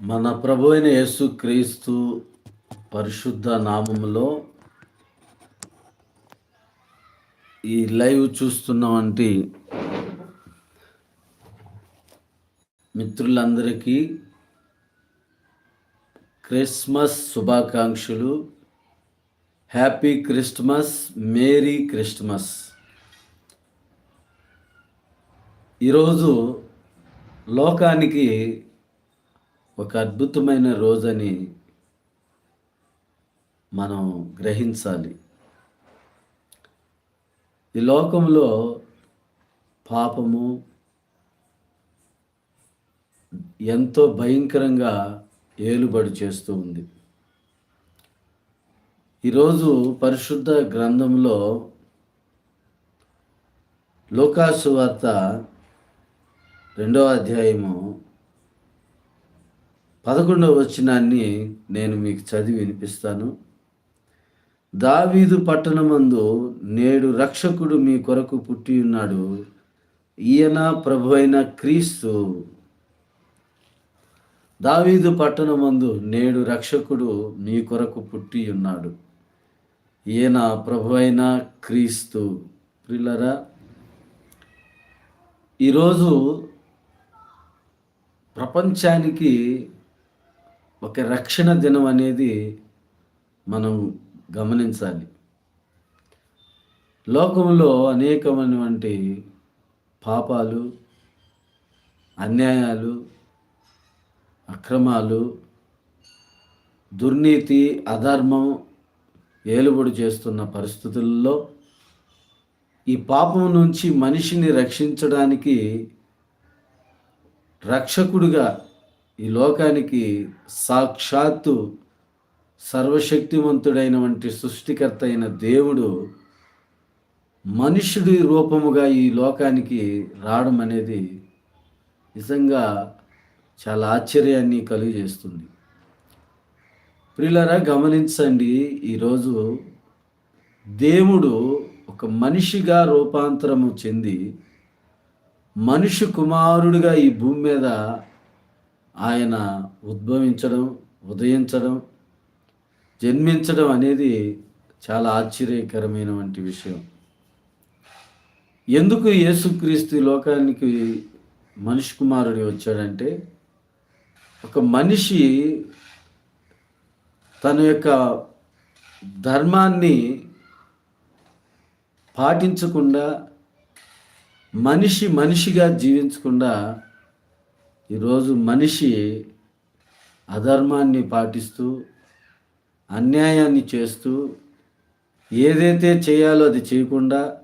మన ప్రభు అయిన యేసు క్రీస్తు పరిశుద్ధ నామములో ఈ లైవ్ చూస్తున్నవంటి మిత్రులందరికీ క్రిస్మస్ శుభాకాంక్షలు. Happy Christmas merry Christmas. ఈరోజు లోకానికి ఒక అద్భుతమైన రోజని మనం గ్రహించాలి. ఈ లోకంలో పాపము ఎంతో భయంకరంగా ఏలుబడి చేస్తూ ఉంది. ఈరోజు పరిశుద్ధ గ్రంథంలో లోకాసు వార్త రెండవ అధ్యాయము పదకొండవ వచనాన్ని నేను మీకు చదివి వినిపిస్తాను. దావీదు పట్టణమందు నేడు రక్షకుడు మీ కొరకు పుట్టి ఉన్నాడు. ఈయన ప్రభు అయిన క్రీస్తు. దావీదు పట్టణమందు నేడు రక్షకుడు మీ కొరకు పుట్టి ఉన్నాడు. ఈయన ప్రభు అయిన క్రీస్తు. ప్రిల్లరా ఈరోజు ప్రపంచానికి ఒక రక్షణ దినం అనేది మనం గమనించాలి. లోకంలో అనేకమైనటువంటి పాపాలు అన్యాయాలు అక్రమాలు దుర్నీతి అధర్మం ఏలుబడి చేస్తున్న పరిస్థితుల్లో ఈ పాపం నుంచి మనిషిని రక్షించడానికి రక్షకుడిగా ఈ లోకానికి సాక్షాత్తు సర్వశక్తివంతుడైన వంటి సృష్టికర్త అయిన దేవుడు మనుషుడి రూపముగా ఈ లోకానికి రావడం అనేది నిజంగా చాలా ఆశ్చర్యాన్ని కలుగజేస్తుంది. ప్రిలరా గమనించండి ఈరోజు దేవుడు ఒక మనిషిగా రూపాంతరము చెంది మనిషి కుమారుడిగా ఈ భూమి మీద ఆయన ఉద్భవించడం ఉదయించడం జన్మించడం అనేది చాలా ఆశ్చర్యకరమైనటువంటి విషయం. ఎందుకు యేసుక్రీస్తు లోకానికి మనిషి కుమారుడి వచ్చాడంటే ఒక మనిషి తన యొక్క ధర్మాన్ని పాటించకుండా మనిషి మనిషిగా జీవించకుండా ఈరోజు మనిషి అధర్మాన్ని పాటిస్తూ అన్యాయాన్ని చేస్తూ ఏదైతే చేయాలో అది చేయకుండా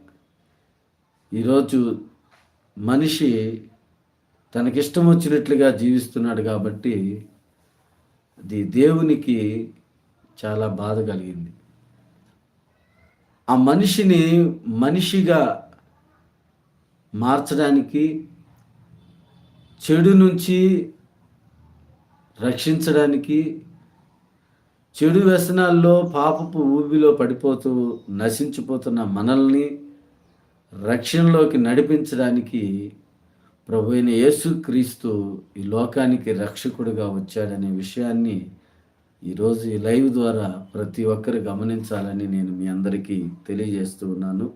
ఈరోజు మనిషి తనకిష్టం వచ్చినట్లుగా జీవిస్తున్నాడు కాబట్టి అది దేవునికి చాలా బాధ కలిగింది. ఆ మనిషిని మనిషిగా మార్చడానికి చెడు నుంచి రక్షించడానికి చెడు వ్యసనాల్లో పాపపు ఊబిలో పడిపోతూ నశించిపోతున్న మనల్ని రక్షణలోకి నడిపించడానికి ప్రభు అయిన యేసుక్రీస్తు ఈ లోకానికి రక్షకుడుగా వచ్చాడనే విషయాన్ని ఈరోజు ఈ లైవ్ ద్వారా ప్రతి ఒక్కరు గమనించాలని నేను మీ అందరికీ తెలియజేస్తూ ఉన్నాను.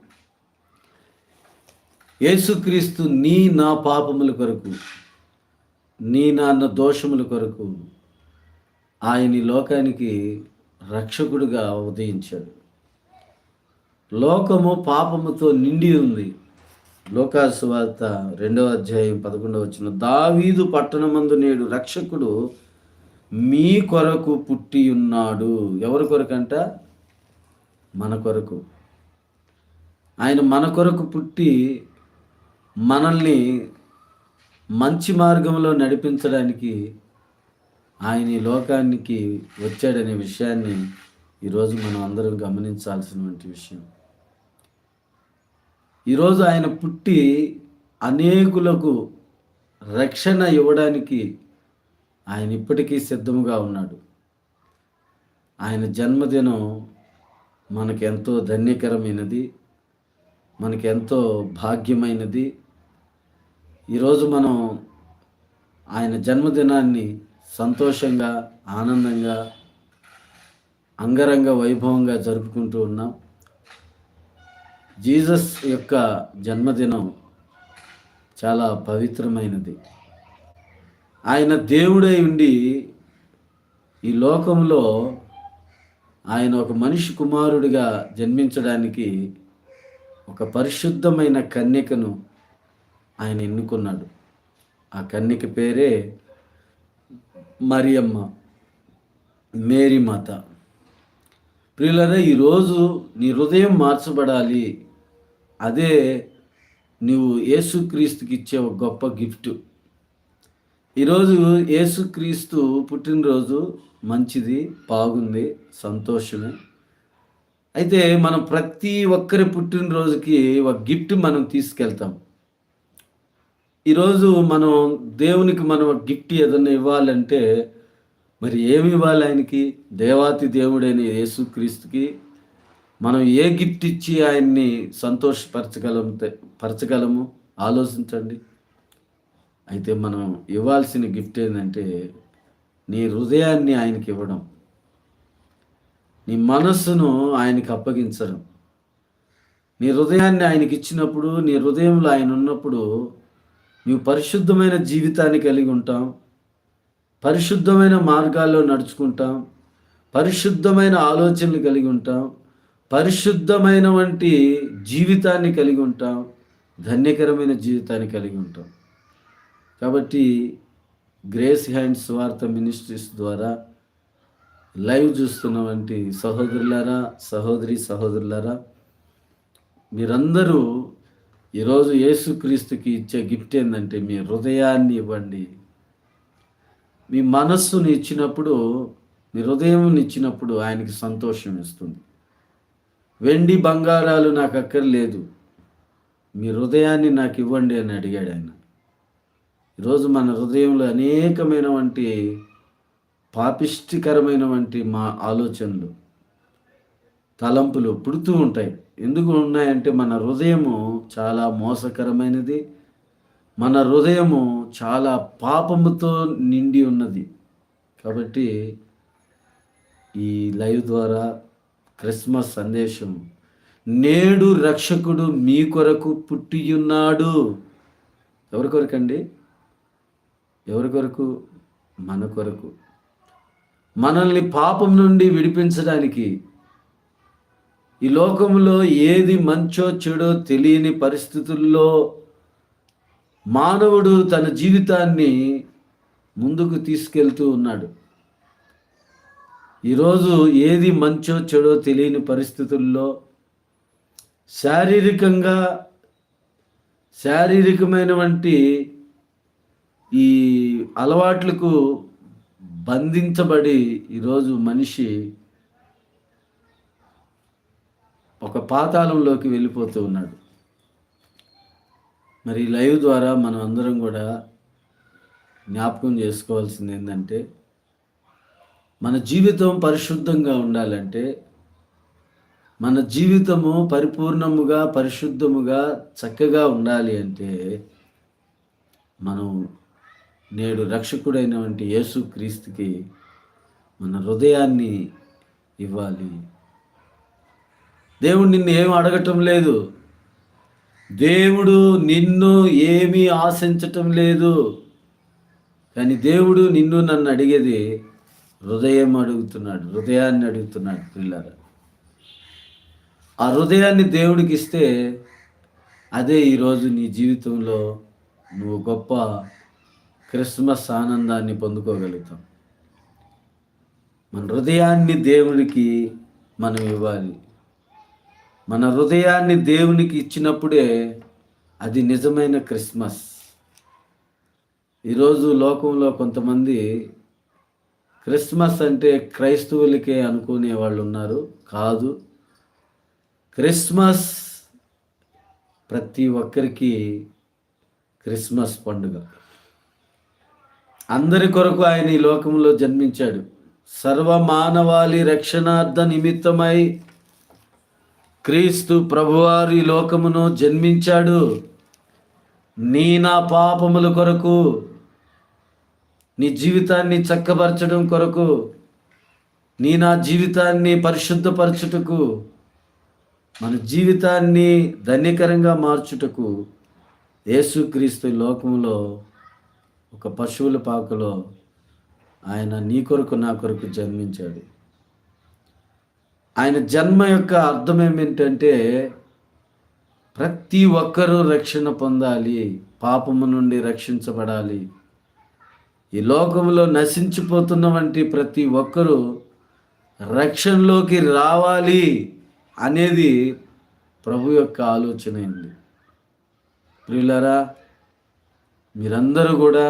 యేసుక్రీస్తు నీ నా పాపముల కొరకు నీ నాన్న దోషముల కొరకు ఆయన లోకానికి రక్షకుడుగా ఉదయించాడు. లోకము పాపముతో నిండి ఉంది. లోకాసు వార్త రెండవ అధ్యాయం పదకొండవ వచ్చిన దావీదు పట్టణమందు నేడు రక్షకుడు మీ కొరకు పుట్టి ఉన్నాడు. ఎవరి కొరకంట? మన కొరకు. ఆయన మన కొరకు పుట్టి మనల్ని మంచి మార్గంలో నడిపించడానికి ఆయన ఈ లోకానికి వచ్చాడనే విషయాన్ని ఈరోజు మనం అందరం గమనించాల్సినటువంటి విషయం. ఈరోజు ఆయన పుట్టి అనేకులకు రక్షణ ఇవ్వడానికి ఆయన ఇప్పటికీ సిద్ధముగా ఉన్నాడు. ఆయన జన్మదినం మనకెంతో ధన్యకరమైనది మనకెంతో భాగ్యమైనది ఈరోజు మనం ఆయన జన్మదినాన్ని సంతోషంగా ఆనందంగా అంగరంగ వైభవంగా జరుపుకుంటూ ఉన్నాం. జీసస్ యొక్క జన్మదినం చాలా పవిత్రమైనది. ఆయన దేవుడై ఉండి ఈ లోకంలో ఆయన ఒక మనిషి కుమారుడిగా జన్మించడానికి ఒక పరిశుద్ధమైన కన్యకను ఆయన ఎన్నుకున్నాడు. ఆ కన్యక పేరే మరియమ్మ మేరీ మాత. ప్రియులరా ఈరోజు నీ హృదయం మార్చబడాలి. అదే నువ్వు యేసుక్రీస్తుకి ఇచ్చే ఒక గొప్ప గిఫ్ట్. ఈరోజు యేసుక్రీస్తు పుట్టినరోజు మంచిది బాగుంది సంతోషమే. అయితే మనం ప్రతి ఒక్కరి పుట్టినరోజుకి ఒక గిఫ్ట్ మనం తీసుకెళ్తాం. ఈరోజు మనం దేవునికి మనం గిఫ్ట్ ఏదైనా ఇవ్వాలంటే మరి ఏమి ఇవ్వాలి ఆయనకి? దేవాతి దేవుడైన యేసుక్రీస్తుకి మనం ఏ గిఫ్ట్ ఇచ్చి ఆయన్ని సంతోషపరచగలం పరచగలము? ఆలోచించండి. అయితే మనం ఇవ్వాల్సిన గిఫ్ట్ ఏంటంటే నీ హృదయాన్ని ఆయనకి ఇవ్వడం. నీ మనస్సును ఆయనకి అప్పగించడం. నీ హృదయాన్ని ఆయనకి ఇచ్చినప్పుడు నీ హృదయంలో ఆయన ఉన్నప్పుడు నీవు పరిశుద్ధమైన జీవితాన్ని కలిగి ఉంటాం. పరిశుద్ధమైన మార్గాల్లో నడుచుకుంటాం. పరిశుద్ధమైన ఆలోచనలు కలిగి ఉంటాం. పరిశుద్ధమైన వంటి జీవితాన్ని కలిగి ఉంటాం. ధన్యకరమైన జీవితాన్ని కలిగి ఉంటాం. కాబట్టి గ్రేస్ హ్యాండ్స్ వార్త మినిస్ట్రీస్ ద్వారా లైవ్ చూస్తున్న వంటి సహోదరులారా సహోదరి సహోదరులారా మీరందరూ ఈరోజు యేసుక్రీస్తుకి ఇచ్చే గిఫ్ట్ ఏంటంటే మీ హృదయాన్ని ఇవ్వండి. మీ మనస్సుని ఇచ్చినప్పుడు మీ హృదయం ఇచ్చినప్పుడు ఆయనకి సంతోషం ఇస్తుంది. వెండి బంగారాలు నాకు అక్కర్లేదు. మీ హృదయాన్ని నాకు ఇవ్వండి అని అడిగాడు ఆయన. ఈరోజు మన హృదయంలో అనేకమైన వంటి పాపిష్టికరమైన వంటి మా ఆలోచనలు తలంపులు పుడుతూ ఉంటాయి. ఎందుకు ఉన్నాయంటే మన హృదయము చాలా మోసకరమైనది. మన హృదయము చాలా పాపముతో నిండి ఉన్నది. కాబట్టి ఈ లైవ్ ద్వారా క్రిస్మస్ సందేశం నేడు రక్షకుడు మీ కొరకు పుట్టియున్నాడు. ఎవరి కొరకండి? ఎవరి కొరకు? మన కొరకు. మనల్ని పాపం నుండి విడిపించడానికి ఈ లోకంలో ఏది మంచో చెడో తెలియని పరిస్థితుల్లో మానవుడు తన జీవితాన్ని ముందుకు తీసుకెళ్తూ ఉన్నాడు. ఈరోజు ఏది మంచో చెడో తెలియని పరిస్థితుల్లో శారీరకంగా శారీరకమైన వంటి ఈ అలవాట్లకు బంధించబడి ఈరోజు మనిషి ఒక పాతాళంలోకి వెళ్ళిపోతూ ఉన్నాడు. మరి లైవ్ ద్వారా మనం అందరం కూడా జ్ఞాపకం చేసుకోవాల్సింది ఏంటంటే మన జీవితం పరిశుద్ధంగా ఉండాలంటే మన జీవితము పరిపూర్ణముగా పరిశుద్ధముగా చక్కగా ఉండాలి అంటే మనం నేడు రక్షకుడైనటువంటి యేసు క్రీస్తుకి మన హృదయాన్ని ఇవ్వాలి. దేవుడు నిన్ను ఏమి అడగటం లేదు. దేవుడు నిన్ను ఏమీ ఆశించటం లేదు. కానీ దేవుడు నిన్ను నన్ను అడిగేది హృదయం అడుగుతున్నాడు హృదయాన్ని అడుగుతున్నాడు పిల్లల ఆ హృదయాన్ని దేవుడికి ఇస్తే అదే ఈరోజు నీ జీవితంలో నువ్వు గొప్ప క్రిస్మస్ ఆనందాన్ని పొందుకోగలుగుతాం మన హృదయాన్ని దేవుడికి మనం ఇవ్వాలి. మన హృదయాన్ని దేవునికి ఇచ్చినప్పుడే అది నిజమైన క్రిస్మస్. ఈరోజు లోకంలో కొంతమంది క్రిస్మస్ అంటే క్రైస్తవులకే అనుకునే వాళ్ళు ఉన్నారు. కాదు. క్రిస్మస్ ప్రతి ఒక్కరికి క్రిస్మస్ పండుగ. అందరి కొరకు ఆయన ఈ లోకంలో జన్మించాడు. సర్వ మానవాళి రక్షణార్థ నిమిత్తమై క్రీస్తు ప్రభువారి లోకమును జన్మించాడు. నీ నా పాపముల కొరకు నీ జీవితాన్ని చక్కబరచడం కొరకు నీ నా జీవితాన్ని పరిశుద్ధపరచుటకు మన జీవితాన్ని ధన్యకరంగా మార్చుటకు యేసుక్రీస్తు ఈ లోకంలో ఒక పశువుల పాకలో ఆయన నీ కొరకు నా కొరకు జన్మించాడు. ఆయన జన్మ యొక్క అర్థం ఏమిటంటే ప్రతి ఒక్కరూ రక్షణ పొందాలి పాపము నుండి రక్షించబడాలి. ఈ లోకంలో నశించిపోతున్న వంటి ప్రతి ఒక్కరూ రక్షణలోకి రావాలి అనేది ప్రభు యొక్క ఆలోచన అయింది ప్రియులరా మీరందరూ కూడా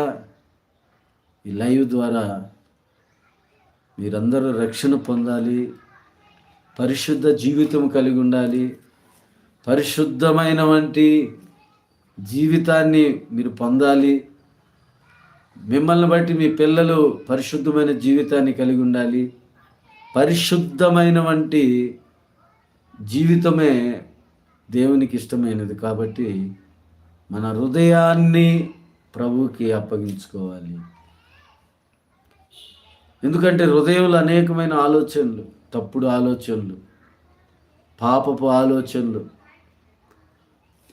ఈ లైవ్ ద్వారా మీరందరూ రక్షణ పొందాలి పరిశుద్ధ జీవితం కలిగి ఉండాలి. పరిశుద్ధమైన వంటి జీవితాన్ని మీరు పొందాలి. మిమ్మల్ని బట్టి మీ పిల్లలు పరిశుద్ధమైన జీవితాన్ని కలిగి ఉండాలి. పరిశుద్ధమైన వంటి జీవితమే దేవునికి ఇష్టమైనది కాబట్టి మన హృదయాన్ని ప్రభువుకి అప్పగించుకోవాలి. ఎందుకంటే హృదయంలో అనేకమైన ఆలోచనలు తప్పుడు ఆలోచనలు పాపపు ఆలోచనలు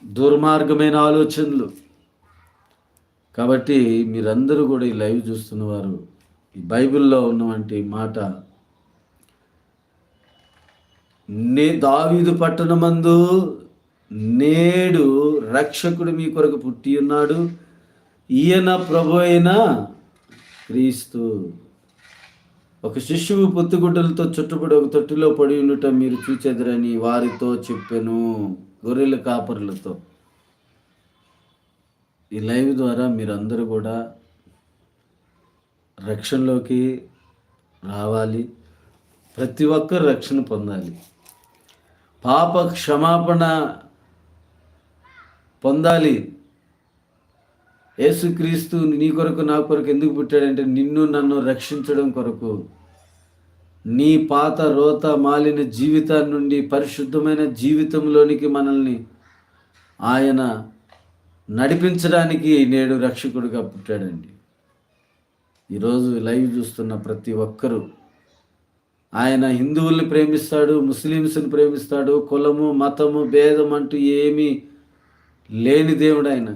దుర్మార్గమైన ఆలోచనలు. కాబట్టి మీరందరూ కూడా ఈ లైవ్ చూస్తున్నవారు ఈ బైబిల్లో ఉన్నవంటి మాట నే దావీదు పట్టణమందు నేడు రక్షకుడు మీ కొరకు పుట్టి ఉన్నాడు. ఈయన ప్రభు అయిన క్రీస్తు. ఒక శిశువు పొత్తుగుడ్డలతో చుట్టుపడి ఒక తొట్టిలో పడి ఉండటం మీరు చూచెదరని వారితో చెప్పెను గొర్రెల కాపరులతో. ఈ లైవ్ ద్వారా మీరందరూ కూడా రక్షణలోకి రావాలి. ప్రతి ఒక్కరు రక్షణ పొందాలి. పాప క్షమాపణ పొందాలి. యేసుక్రీస్తు నీ కొరకు నా కొరకు ఎందుకు పుట్టాడంటే నిన్ను నన్ను రక్షించడం కొరకు. నీ పాత రోత మాలిన జీవితాన్ని నుండి పరిశుద్ధమైన జీవితంలోనికి మనల్ని ఆయన నడిపించడానికి నేడు రక్షకుడిగా పుట్టాడండి. ఈరోజు లైవ్ చూస్తున్న ప్రతి ఒక్కరూ ఆయన హిందువుల్ని ప్రేమిస్తాడు ముస్లిమ్స్ని ప్రేమిస్తాడు కులము మతము భేదం అంటూ ఏమీ లేని దేవుడు ఆయన.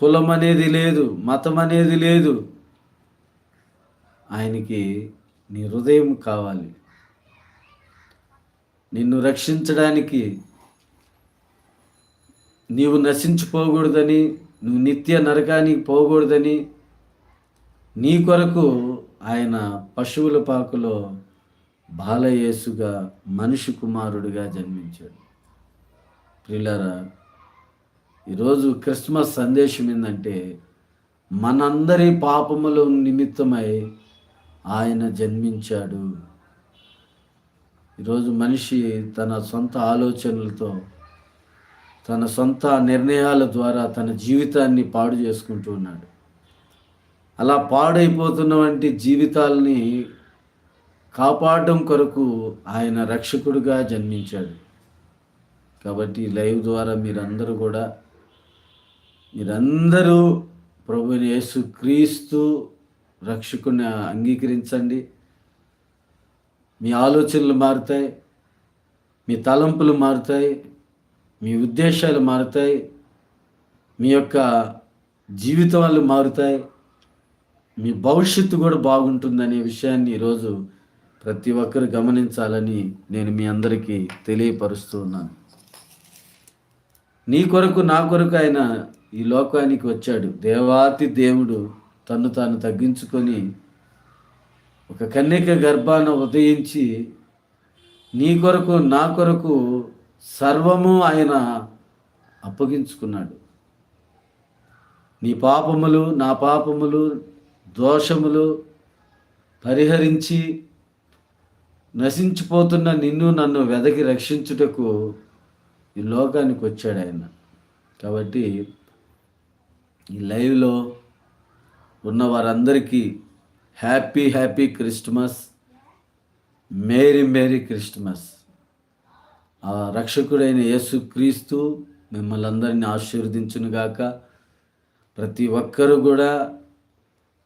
కులం అనేది లేదు మతం అనేది లేదు. ఆయనకి నీ హృదయం కావాలి. నిన్ను రక్షించడానికి నీవు నశించిపోకూడదని నువ్వు నిత్య నరకానికి పోకూడదని నీ కొరకు ఆయన పశువుల పాకులో బాలయేసుగా మనిషి కుమారుడిగా జన్మించాడు. ప్రిలరా ఈరోజు క్రిస్మస్ సందేశం ఏంటంటే మనందరి పాపముల నిమిత్తమై ఆయన జన్మించాడు. ఈరోజు మనిషి తన సొంత ఆలోచనలతో తన సొంత నిర్ణయాల ద్వారా తన జీవితాన్ని పాడు చేసుకుంటూ ఉన్నాడు. అలా పాడైపోతున్న వంటి జీవితాలని కాపాడడం కొరకు ఆయన రక్షకుడిగా జన్మించాడు. కాబట్టి లైవ్ ద్వారా మీరందరూ కూడా మీరందరూ ప్రభు యేసు క్రీస్తు రక్షకుని అంగీకరించండి. మీ ఆలోచనలు మారుతాయి మీ తలంపులు మారుతాయి మీ ఉద్దేశాలు మారుతాయి మీ యొక్క జీవితాలు మారుతాయి మీ భవిష్యత్తు కూడా బాగుంటుందనే విషయాన్ని ఈరోజు ప్రతి ఒక్కరు గమనించాలని నేను మీ అందరికీ తెలియపరుస్తూ ఉన్నాను. నీ కొరకు నా కొరకు ఆయన ఈ లోకానికి వచ్చాడు. దేవాతి దేవుడు తను తాను తగ్గించుకొని ఒక కన్యక గర్భాన ఉదయించి నీ కొరకు నా కొరకు సర్వము ఆయన అప్పగించుకున్నాడు. నీ పాపములు నా పాపములు దోషములు పరిహరించి నశించిపోతున్న నిన్ను నన్ను వెదకి రక్షించుటకు ఈ లోకానికి వచ్చాడు ఆయన. కాబట్టి ఈ లైవ్లో ఉన్న వారందరికీ happy happy Christmas. Merry merry Christmas. ఆ రక్షకుడైన యేసు క్రీస్తు మిమ్మల్ని అందరినీ ఆశీర్వదించునుగాక. ప్రతి ఒక్కరూ కూడా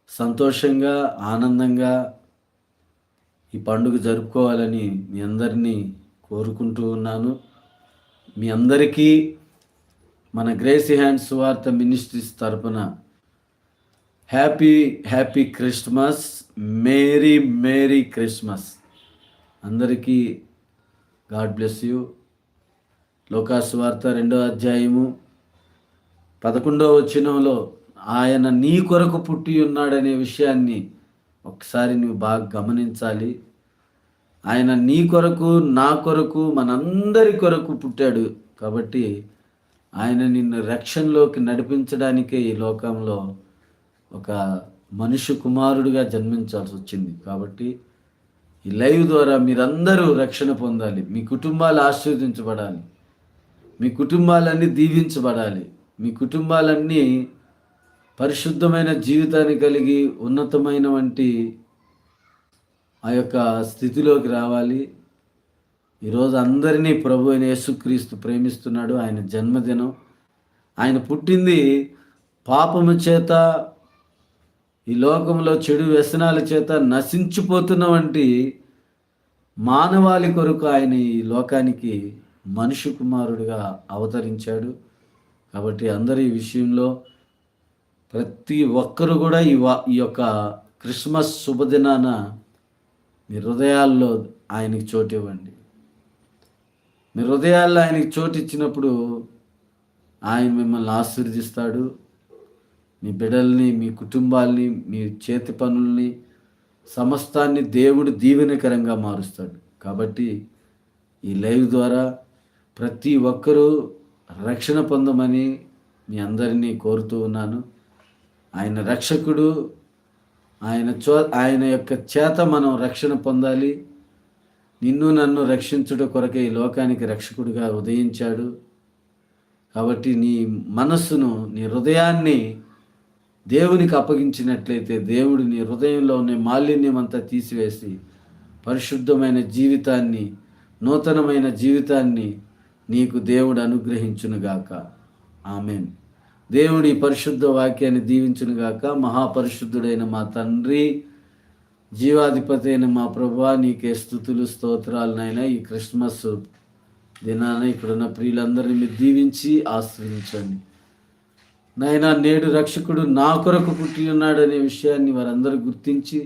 సంతోషంగా ఆనందంగా ఈ పండుగ జరుపుకోవాలని మీ అందరినీ కోరుకుంటూ ఉన్నాను. మీ అందరికీ మన గ్రేసీ హ్యాండ్ సువార్త మినిస్ట్రీస్ తరపున. Happy happy Christmas merry merry Christmas అందరికీ గాడ్ బ్లెస్ యూ లోకాసు వార్త రెండో అధ్యాయము పదకొండవ వచనంలో ఆయన నీ కొరకు పుట్టి ఉన్నాడనే విషయాన్ని ఒకసారి నువ్వు బాగా గమనించాలి. ఆయన నీ కొరకు నా కొరకు మనందరి కొరకు పుట్టాడు. కాబట్టి ఆయన నిన్ను రక్షణలోకి నడిపించడానికే ఈ లోకంలో ఒక మనుష్య కుమారుడిగా జన్మించాల్సి వచ్చింది. కాబట్టి ఈ లైవ్ ద్వారా మీరందరూ రక్షణ పొందాలి. మీ కుటుంబాలు ఆశీర్వదించబడాలి. మీ కుటుంబాలన్నీ దీవించబడాలి. మీ కుటుంబాలన్నీ పరిశుద్ధమైన జీవితాన్ని కలిగి ఉన్నతమైన వంటి ఆ యొక్క స్థితిలోకి రావాలి. ఈరోజు అందరినీ ప్రభు అయిన యేసుక్రీస్తు ప్రేమిస్తున్నాడు. ఆయన జన్మదినం. ఆయన పుట్టింది పాపము చేత ఈ లోకంలో చెడు వ్యసనాల చేత నశించిపోతున్న వంటి మానవాళి కొరకు ఆయన ఈ లోకానికి మనుషు కుమారుడిగా అవతరించాడు. కాబట్టి అందరి ఈ విషయంలో ప్రతి ఒక్కరు కూడా ఈ వా ఈ యొక్క క్రిస్మస్ శుభదినాన మీ హృదయాల్లో ఆయనకి చోటు ఇవ్వండి. మీ హృదయాల్లో ఆయనకి చోటు ఇచ్చినప్పుడు ఆయన మిమ్మల్ని ఆశీర్దిస్తాడు మీ బిడ్డల్ని మీ కుటుంబాల్ని మీ చేతి పనుల్ని సమస్తాన్ని దేవుడు దీవెనకరంగా మారుస్తాడు. కాబట్టి ఈ లైవ్ ద్వారా ప్రతి ఒక్కరూ రక్షణ పొందమని మీ అందరినీ కోరుతూ ఉన్నాను. ఆయన రక్షకుడు ఆయన చో ఆయన యొక్క చేత మనం రక్షణ పొందాలి. నిన్ను నన్ను రక్షించుట కొరకే ఈ లోకానికి రక్షకుడిగా ఉదయించాడు. కాబట్టి నీ మనస్సును నీ హృదయాన్ని దేవునికి అప్పగించినట్లయితే దేవుడు నీ హృదయంలో ఉన్న మాలిన్యం అంతా తీసివేసి పరిశుద్ధమైన జీవితాన్ని నూతనమైన జీవితాన్ని నీకు దేవుడు అనుగ్రహించునుగాక. ఆమెన్. దేవుడి పరిశుద్ధ వాక్యాన్ని దీవించునుగాక. మహాపరిశుద్ధుడైన మా తండ్రి జీవాధిపతి అయిన మా ప్రభా నీకే స్థుతులు స్తోత్రాలనైనా ఈ క్రిస్మస్ దినాన ఇక్కడున్న ప్రియులందరినీ మీరు దీవించి ఆశ్రయించండి. నాయన నేడు రక్షకుడు నా కొరకు పుట్టి ఉన్నాడనే విషయాన్ని వారందరూ గుర్తించి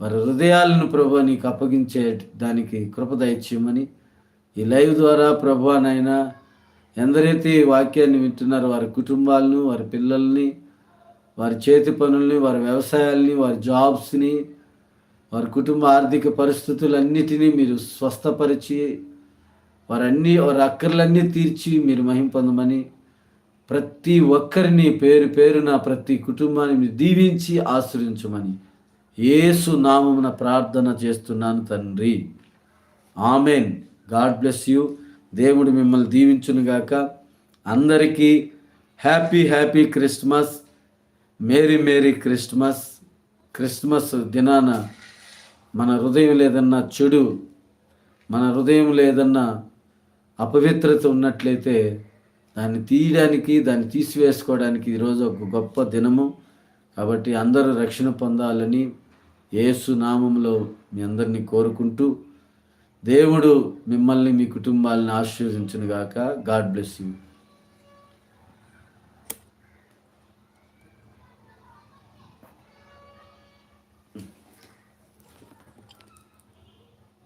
వారి హృదయాలను ప్రభా నీకు అప్పగించే దానికి కృప దయచేయమని ఈ లైవ్ ద్వారా ప్రభా నాయన ఎందరైతే ఈ వాక్యాన్ని వింటున్నారో వారి కుటుంబాలను వారి పిల్లల్ని వారి చేతి పనుల్ని వారి వ్యవసాయాల్ని వారి జాబ్స్ని వారి కుటుంబ ఆర్థిక పరిస్థితులన్నిటినీ మీరు స్వస్థపరిచి వారన్నీ వారి అక్కర్లన్నీ తీర్చి మీరు మహింపొందమని ప్రతి ఒక్కరిని పేరు పేరున ప్రతి కుటుంబాన్ని మీరు దీవించి ఆశ్రయించమని ఏసు నామమున ప్రార్థన చేస్తున్నాను తండ్రి. ఆమెన్. God bless you. దేవుడు మిమ్మల్ని దీవించునుగాక అందరికీ happy happy Christmas. Merry merry Christmas. Christmas దినాన మన హృదయం లేదన్నా చెడు మన హృదయం లేదన్నా అపవిత్రత ఉన్నట్లయితే దాన్ని తీయడానికి దాన్ని తీసివేసుకోవడానికి ఈరోజు ఒక గొప్ప దినము. కాబట్టి అందరూ రక్షణ పొందాలని యేసు నామంలో మీ అందరినీ కోరుకుంటూ దేవుడు మిమ్మల్ని మీ కుటుంబాలను ఆశీర్వదించునుగాక. God bless you.